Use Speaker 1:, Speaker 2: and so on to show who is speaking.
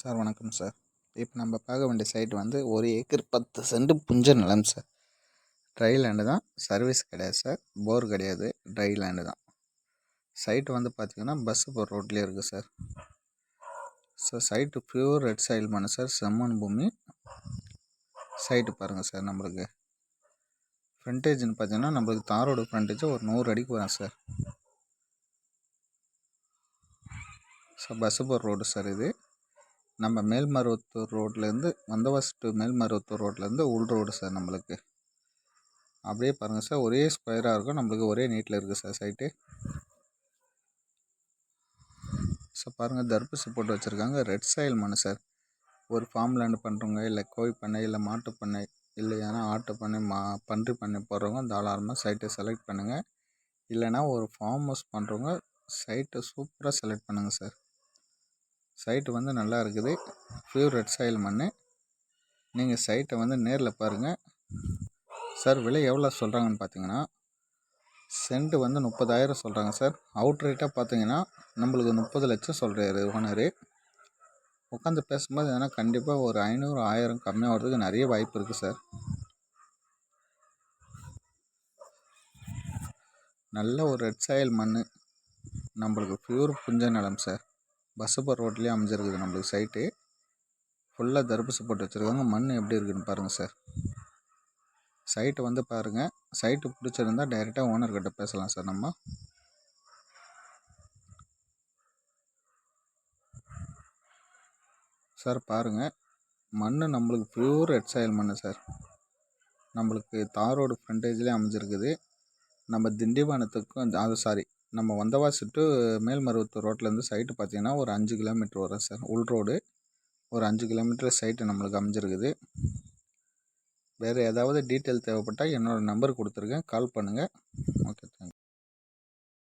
Speaker 1: Sir வணக்கம் sir. இப்போ நம்ம பார்க்க வேண்டிய சைட் வந்து ஒரு ஏக்கர் பத்து சென்ட் புஞ்ச நிலம் சார். ட்ரை லேண்டு தான். சர்வீஸ் கிடையாது சார். போர் கிடையாது. ட்ரை லேண்டு தான். சைட்டு வந்து பார்த்திங்கன்னா பஸ்ஸு போகிற ரோட்லேயே இருக்குது sir. Sir site pure red soil மண்ணு சார். செம்மன் பூமி. சைட்டு பாருங்கள் சார் நம்மளுக்கு. ஃப்ரண்டேஜ்னு பார்த்தீங்கன்னா நம்மளுக்கு தாரோட ஃப்ரண்டேஜ் ஒரு நூறு அடிக்கு வரும் சார். சார் பஸ்ஸு போகிற ரோடு சார் இது. நம்ம மேல்மருவத்தூர் ரோட்லேருந்து வந்தவாசி டு மேல்மருவத்தூர் ரோட்லேருந்து உள் ரோடு சார் நம்மளுக்கு. அப்படியே பாருங்கள் சார் ஒரே ஸ்கொயராக இருக்கும். நம்மளுக்கு ஒரே நீட்டில் இருக்குது சார் சைட்டு சார் பாருங்கள் தர்பூசி போட்டு வச்சுருக்காங்க. ரெட் சாயில் மண் சார் ஒரு ஃபார்ம் லேண்டு பண்ணுறவங்க இல்லை கோழி பண்ணை இல்லை மாட்டு பண்ணை இல்லை ஏன்னா ஆட்டு பண்ணை மா பன்றி பண்ணை போடுறவங்க தாராளமாக சைட்டை செலக்ட் பண்ணுங்கள் இல்லைனா ஒரு ஃபார்ம் ஹவுஸ் பண்ணுறவங்க சைட்டை சூப்பராக செலக்ட் பண்ணுங்கள் சார் சைட்டு வந்து நல்லா இருக்குது. ப்யூர் ரெட் சாயில் மண் நீங்கள் சைட்டை வந்து நேரில் பாருங்கள் சார் விலை எவ்வளோ சொல்கிறாங்கன்னு பார்த்தீங்கன்னா சென்ட் வந்து முப்பதாயிரம் சொல்கிறாங்க சார் அவுட் ரேட்டாக பார்த்தீங்கன்னா நம்மளுக்கு முப்பது லட்சம் சொல்கிறாரு ஓனரு உட்காந்து பேசும்போது எதனா கண்டிப்பாக ஒரு ஐநூறு ஆயிரம் கம்மியாக வர்றதுக்கு நிறைய வாய்ப்பு இருக்குது சார் நல்ல ஒரு ரெட் சாயில் மண் நம்மளுக்கு ப்யூர் புஞ்ச நிலம் சார் பஸ்ஸு ரோட்லேயே அமைஞ்சிருக்குது நம்மளுக்கு சைட்டு ஃபுல்லாக தர்பூசு போட்டு வச்சுருக்காங்க. மண் எப்படி இருக்குதுன்னு பாருங்கள் சார் சைட்டு வந்து பாருங்கள் சைட்டு பிடிச்சிருந்தா டைரெக்டாக ஓனர்கிட்ட பேசலாம் சார் நம்ம. சார் பாருங்கள் மண் நம்மளுக்கு ப்யூர் ரெட் சாயல் மண் சார் நம்மளுக்கு தாரோடு ஃப்ரண்டேஜ்லேயே அமைஞ்சிருக்குது. நம்ம திண்டிவனத்துக்கும் அது சாரி நம்ம வந்தவாசி டு மேல்மருவத்தூர் ரோட்லேருந்து சைட்டு பார்த்தீங்கன்னா ஒரு அஞ்சு கிலோமீட்ரு வரும் சார் உள் ரோடு ஒரு அஞ்சு கிலோமீட்டர் சைட்டு நம்மளுக்கு அமைஞ்சிருக்குது. வேறு ஏதாவது டீட்டெயில் தேவைப்பட்டால் என்னோடய நம்பர் கொடுத்துருக்கேன் கால் பண்ணுங்கள் ஓகே தேங்க்யூ